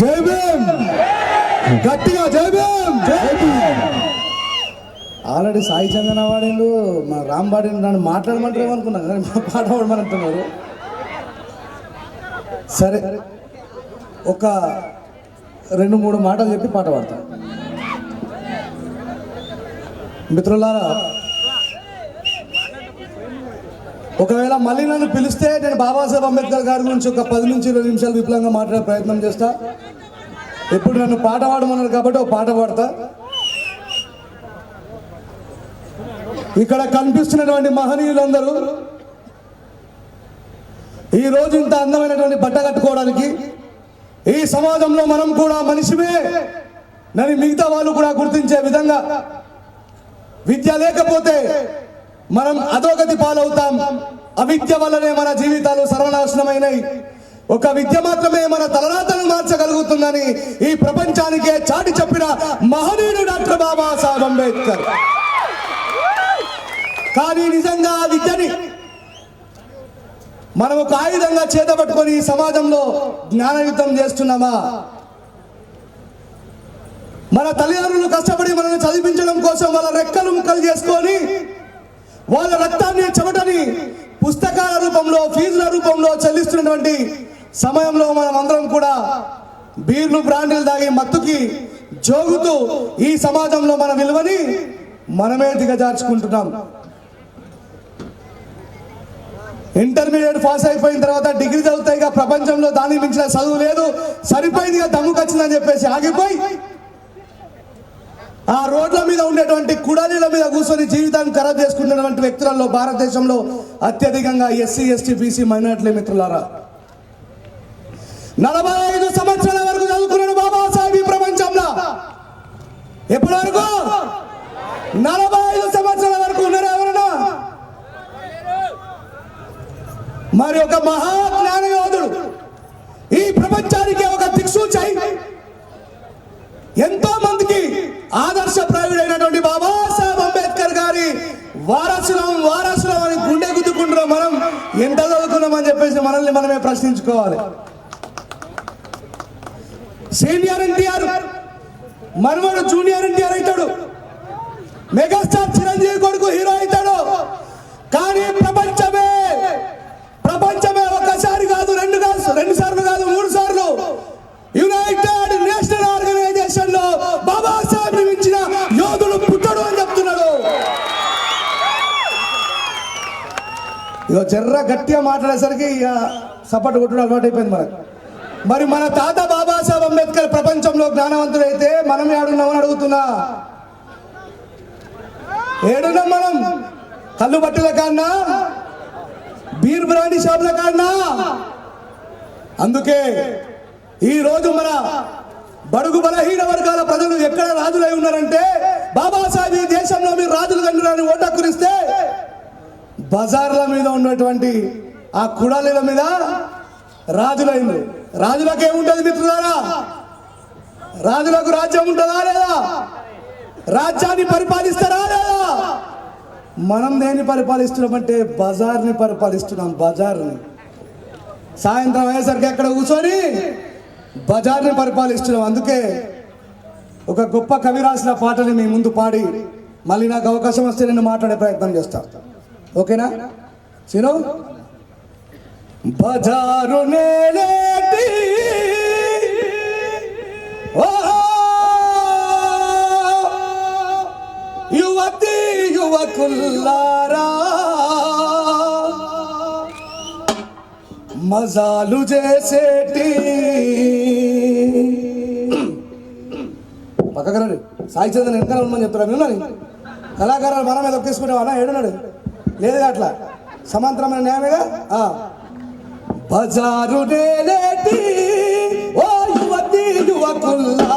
జై భీమ్ గట్టిగా జై భీమ్ జై భీమ్ ఆల్రెడీ సాయి చందన వాడిండు మా రామ్ వాడిండు నన్ను మాట్లాడమంటారు అనుకున్నా. కానీ మా పాట పాడమని అంటున్నారు సరే. ఒక రెండు మూడు మాటలు చెప్పి పాట పాడతాను మిత్రులారా ఒకవేళ మళ్ళీ నన్ను పిలిస్తే నేను బాబాసాహెబ్ అంబేద్కర్ గారి గురించి ఒక పది నుంచి ఇరవై నిమిషాలు విపులంగా మాట్లాడే ప్రయత్నం చేస్తా. ఇప్పుడు నన్ను పాట పాడమన్నారు కాబట్టి ఒక పాట పాడతా. ఇక్కడ కనిపిస్తున్నటువంటి మహనీయులందరూ ఈ రోజు ఇంత అందమైనటువంటి బట్ట కట్టుకోవడానికి ఈ సమాజంలో మనం కూడా మనిషిమే నని మిగతా వాళ్ళు కూడా గుర్తించే విధంగా విద్య లేకపోతే మనం అధోగతి పాలవుతాం. అవిద్య వల్లనే మన జీవితాలు సర్వనాశనమైనవి ఒక విద్య మాత్రమే మన తలరాతను మార్చగలుగుతుందని ఈ ప్రపంచానికే చాటి చెప్పిన మహనీయుడు డాక్టర్ బాబాసాహెబ్ అంబేద్కర్. కానీ నిజంగా ఆ విద్యని మనం ఒక ఆయుధంగా చేతబట్టుకొని ఈ సమాజంలో జ్ఞానయుద్ధం చేస్తున్నామా? మన తల్లిదండ్రులు కష్టపడి మనల్ని చదివించడం కోసం వాళ్ళ రెక్కలు ముక్కలు చేసుకొని వాళ్ళ రక్తాన్ని చెమటని పుస్తకాల రూపంలో ఫీజుల రూపంలో చెల్లిస్తున్నటువంటి సమయంలో మనం అందరం కూడా బీర్లు బ్రాండీలు తాగి మత్తుకి జోగుతూ ఈ సమాజంలో మన విలువని మనమే దిగజార్చుకుంటున్నాం. ఇంటర్మీడియట్ పాస్ అయిపోయిన తర్వాత డిగ్రీ చదువుతాయి ప్రపంచంలో దాని మించిన చదువు లేదు. సరిపోయిందిగా ఇక దమ్ముకు వచ్చిందని చెప్పేసి ఆగిపోయి ఆ రోడ్ల మీద ఉండేటువంటి కుడలీల మీద కూర్చొని జీవితాన్ని ఖరాబ్ చేసుకుంటున్నటువంటి వ్యక్తులలో భారతదేశంలో అత్యధికంగా ఎస్సీ ఎస్టీ బీసీ మైనార్టీల మిత్రులారా. నలభై ఐదు సంవత్సరాల వరకు చదువుకున్నాడు బాబాసాహెబ్ ఈ ప్రపంచంలో. ఎప్పటి వరకు? నలభై ఐదు సంవత్సరాల వరకు ఉన్నారు ఎవరన్నా? మరి ఒక మహా జ్ఞాన ఈ ప్రపంచానికి ఒక దిక్సూచి ఎంతో ఆదర్శప్రాయుడైనటువంటి బాబాసాహెబ్ అంబేద్కర్ గారి వారసులం వారసులం అని గుండె గుద్దుకుంటున్నాం మనం. ఎంత చదువుకున్నామని చెప్పేసి మనల్ని మనమే ప్రశ్నించుకోవాలి. సీనియర్ ఎన్టీఆర్ మనవడు జూనియర్ ఎన్టీఆర్ అవుతాడు. మెగాస్టార్ చిరంజీవి కొడుకు హీరో అవుతాడు. కానీ ప్రపంచమే ఇక జర్ర గట్టిగా మాట్లాడేసరికి ఇక సపోర్ట్ కొట్టడం అలవాటు అయిపోయింది మనకు. మరి మన తాత బాబాసాహెబ్ అంబేద్కర్ ప్రపంచంలో జ్ఞానవంతుడైతే మనం ఏడున్నామని అడుగుతున్నా. ఏడున్నాం మనం? కళ్ళు బట్టల కాన్నా బీర్ బ్రాండీ షాపుల కాన్నా అందుకే ఈరోజు మన బడుగు బలహీన వర్గాల ప్రజలు ఎక్కడ రాజులై ఉన్నారంటే బాబాసాహెబ్ ఈ దేశంలో మీరు రాజులు కంటున్నారని ఓటక్కురిస్తే బజార్ల మీద ఉన్నటువంటి ఆ కుడాలీల మీద రాజులైంది. రాజులకు ఏముంటది మిత్రులారా? రాజులకు రాజ్యం ఉంటుందా లేదా? రాజ్యాన్ని పరిపాలిస్తారా లేదా? మనం దేన్ని పరిపాలిస్తున్నామంటే బజార్ని పరిపాలిస్తున్నాం బజార్ని. సాయంత్రం అయ్యేసరికి అక్కడ కూర్చొని బజార్ని పరిపాలిస్తున్నాం. అందుకే ఒక గొప్ప కవి రాసిన పాటని మీ ముందు పాడి మళ్ళీ నాకు అవకాశం వస్తే నేను మాట్లాడే ప్రయత్నం చేస్తాను ఓకేనా? సీను? బజారు నేలేటి యువతి యువకుల్లారా. మజాలు చేసేటి పక్కకు రండి. సాయి చంద్ర వెనకాల ఉండమని చెప్తున్నా. మిమ్మల్ని కళాకారాలు మన మీద ఒక్కేసుకునేవానా ఏడున్నాడు. లేదు అట్లా. సమాంతరమైన న్యాయమేగా? బజారు ఓ యువతి యువకుల్లా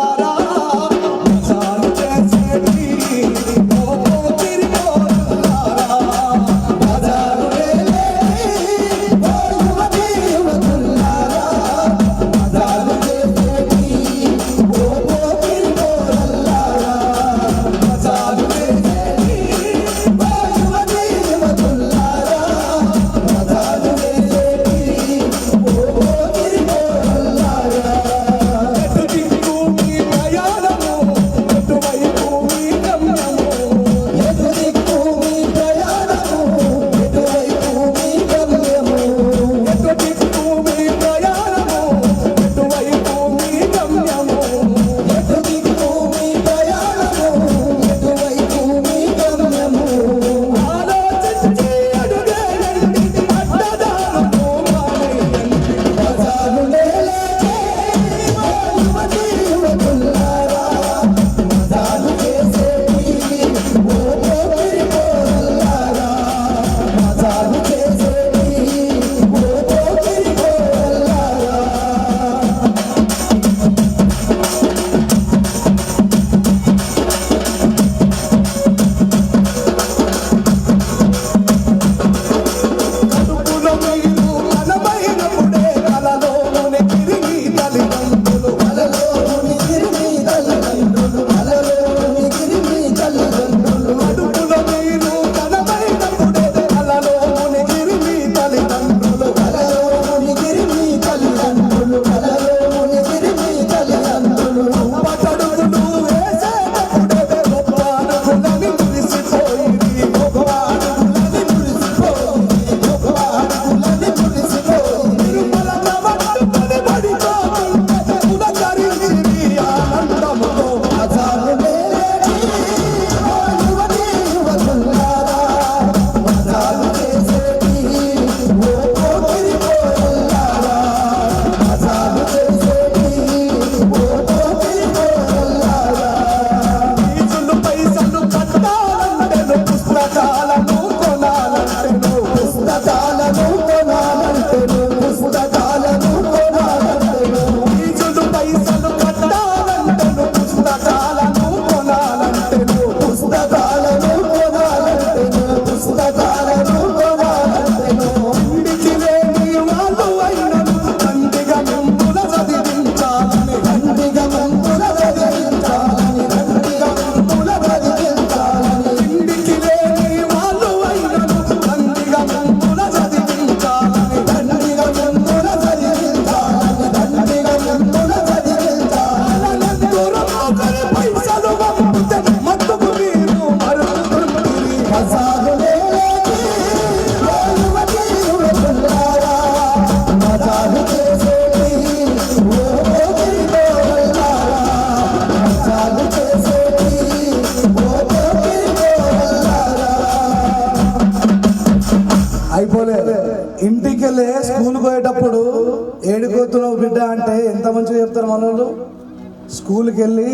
స్కూల్కి వెళ్ళి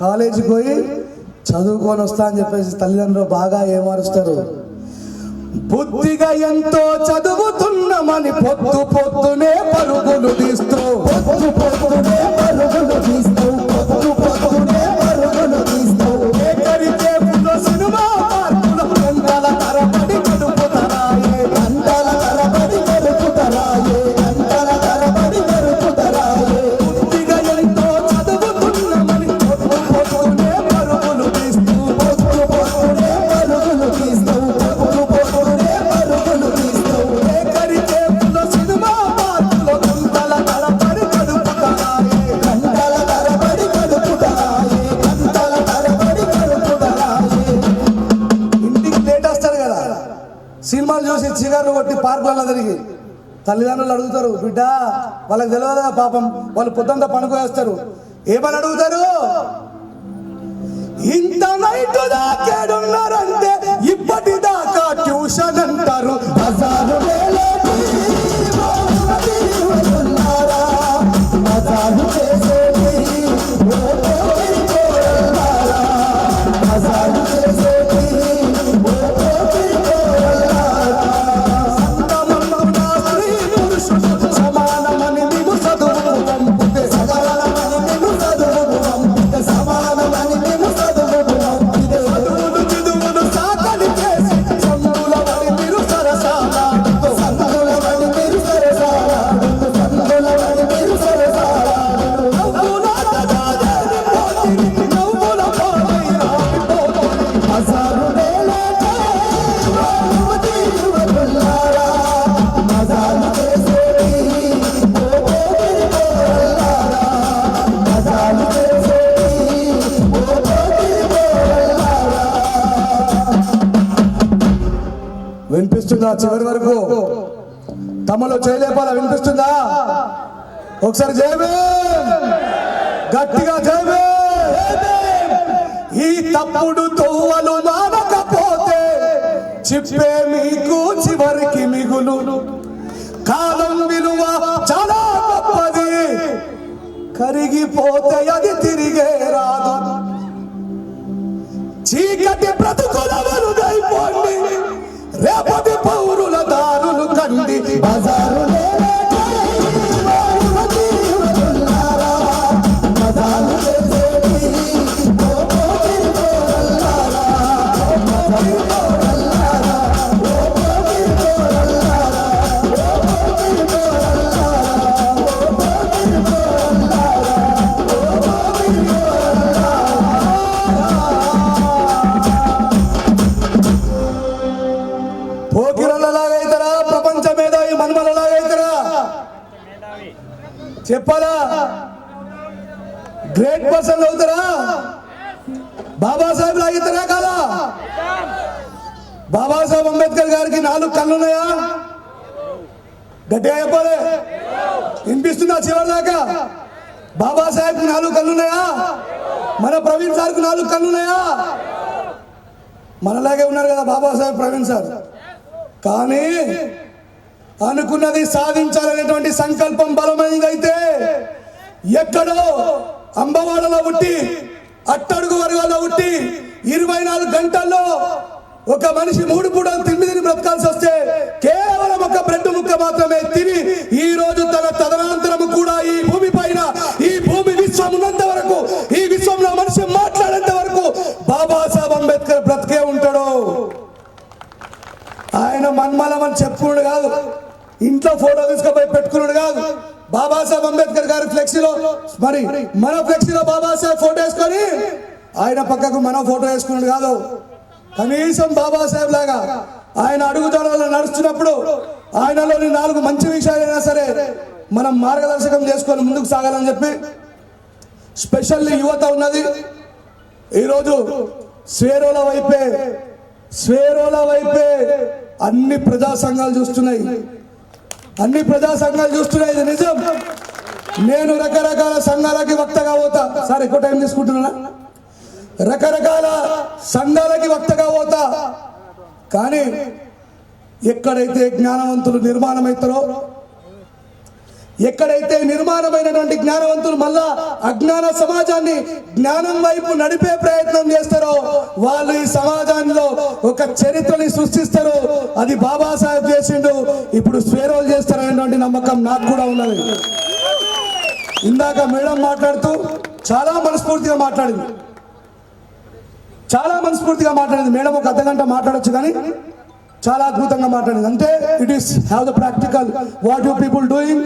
కాలేజీకి పోయి చదువుకొని వస్తా అని చెప్పేసి తల్లిదండ్రులు బాగా ఏమారుస్తారు. బుద్ధిగా ఎంతో చదువుతున్నామని పొద్దు పొత్తునే పరుగులు తీస్తూ. పొత్తు పొత్తునే పరుగులు పార్కులలో తిరిగి. తల్లిదండ్రులు అడుగుతారు బిడ్డ వాళ్ళకి తెలియదు కదా పాపం? వాళ్ళు పొద్దుంతా పనుకోవేస్తారు ఏమని అడుగుతారు? ఇంత నైట్ దాకేడున్నారంటే ఇప్పటిదాకా ట్యూషన్ అంటారు బజారు వినిపిస్తుందా చివరి వరకు? తమలో చేయలేపాలా? వినిపిస్తుందా? ఒకసారి జయమే గట్టిగా జయమే ఈ తప్పుడు తోవలు మానకపోతే చిప్పే మీకు చివరికి మిగులు. కాలం విలువ చాలా గొప్పది. కరిగిపోతే అది తిరిగే రాదు. చీకటి బ్రతుకులవ చెప్పాలా? గ్రేట్ పర్సన్ అవుతారా? బాబాసాహెబ్ లాగితారా కాదా? బాబాసాహెబ్ అంబేద్కర్ గారికి నాలుగు కళ్ళున్నాయా? గట్టిగా చెప్పాలి. వినిపిస్తుందా చివరి దాకా? బాబాసాహెబ్ నాలుగు కళ్ళున్నాయా? మన ప్రవీణ్ సార్కి నాలుగు కళ్ళున్నాయా? మనలాగే ఉన్నారు కదా బాబాసాహెబ్ ప్రవీణ్ సార్. కానీ అనుకున్నది సాధించాలనేటువంటి సంకల్పం బలమైనదైతే ఎక్కడో అంబవాడలో ఉట్టి అట్టడుగు వర్గాల్లో ఉట్టి ఇరవై నాలుగు గంటల్లో ఒక మనిషి మూడు పూటలు తిండి తిని బ్రతకాల్సి వస్తే కేవలం ఒక బ్రెడ్ ముక్క మాత్రమే తిని ఈ రోజు తన తదనంతరము కూడా ఈ భూమి పైన ఈ భూమి విశ్వం ఉన్నంత వరకు ఈ విశ్వంలో మనిషి మాట్లాడేంత వరకు బాబాసాహెబ్ అంబేద్కర్ బ్రతికే ఉంటాడు. ఆయన మన్మలం అని చెప్పుకున్నాడు కాదు. ఇంట్లో ఫోటో తీసుకుపోయి పెట్టుకున్నాడు కాదు. బాబాసాహెబ్ అంబేద్కర్ గారి ఫ్లెక్సీలో. మరి మన ఫ్లెక్సీలో బాబాసాహెబ్ ఫోటో వేసుకొని ఆయన పక్కకు మన ఫోటో వేసుకున్నాడు కాదు. కనీసం బాబాసాహెబ్ లాగా ఆయన అడుగుజాడల్లో నడుస్తున్నప్పుడు ఆయనలోని నాలుగు మంచి విషయాలైనా సరే మనం మార్గదర్శకం చేసుకొని ముందుకు సాగాలని చెప్పి స్పెషల్లీ యువత ఉన్నది. ఈరోజు స్వేరోల వైపే స్వేరోల వైపే అన్ని ప్రజా సంఘాలు చూస్తున్నాయి. అన్ని ప్రజా సంఘాలు చూస్తున్నాయి ఇది నిజం. నేను రకరకాల సంఘాలకి వక్తగా పోతా. సార్ ఎక్కువ టైం తీసుకుంటున్నా రకరకాల సంఘాలకి వక్తగా పోతా. కానీ ఎక్కడైతే జ్ఞానవంతులు నిర్మాణమవుతారో ఎక్కడైతే నిర్మాణమైనటువంటి జ్ఞానవంతులు మళ్ళా అజ్ఞాన సమాజాన్ని జ్ఞానం వైపు నడిపే ప్రయత్నం చేస్తారో వాళ్ళు ఈ సమాజంలో ఒక చరిత్రని సృష్టిస్తారు. అది బాబాసాహెబ్ చేసిండు. ఇప్పుడు స్వేరోలు చేస్తారనేటువంటి నమ్మకం నాకు కూడా ఉన్నది. ఇందాక మేడం మాట్లాడుతూ చాలా మనస్ఫూర్తిగా మాట్లాడింది. చాలా మనస్ఫూర్తిగా మాట్లాడింది. మేడం ఒక అర్ధగంట మాట్లాడొచ్చు కానీ చాలా అద్భుతంగా మాట్లాడింది. అంటే it is have the practical what you people doing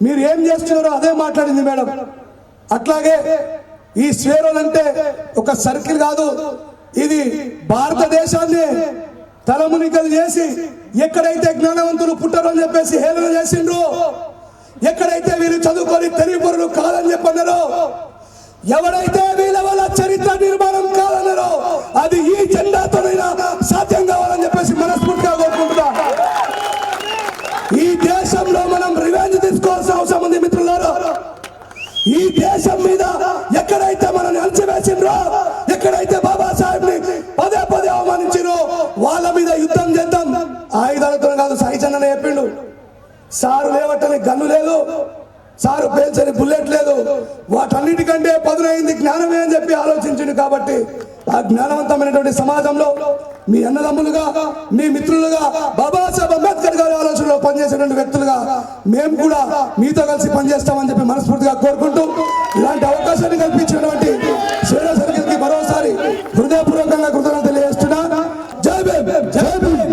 మీరు ఏం చేస్తున్నారో అదే మాట్లాడింది మేడం. అట్లాగే ఈ స్వేరోల్ అంటే ఒక సర్కిల్ కాదు. ఇది భారతదేశాన్ని తలమునికలు చేసి ఎక్కడైతే జ్ఞానవంతులు పుట్టరు అని చెప్పేసి హేళన చేసిండ్రు ఎక్కడైతే వీళ్ళు చదువుకొని తెలివిపరులు కాదని చెప్పన్నారో ఎవరైతే వీళ్ళ వల్ల చరిత్ర నిర్మాణం కాదన్నారో అది ఈ కట్టని గన్ను లేదు. సారు పేల్చని బుల్లెట్ లేదు. వాటన్నిటికంటే పదునైంది జ్ఞానమే అని చెప్పి ఆలోచించింది కాబట్టి ఆ జ్ఞానవంతమైనటువంటి సమాజంలో మీ అన్నదమ్ములుగా మీ మిత్రులుగా బాబాసాహెబ్ అంబేద్కర్ గారి ఆలోచనలో పనిచేసేటువంటి వ్యక్తులుగా మేము కూడా మీతో కలిసి పనిచేస్తామని చెప్పి మనస్ఫూర్తిగా కోరుకుంటూ ఇలాంటి అవకాశాన్ని కల్పించినటువంటి శ్రీరా సర్కిల్కి మరోసారి హృదయపూర్వకంగా కృతజ్ఞత తెలియజేస్తున్నా. జై బేబ్ జై బేబ్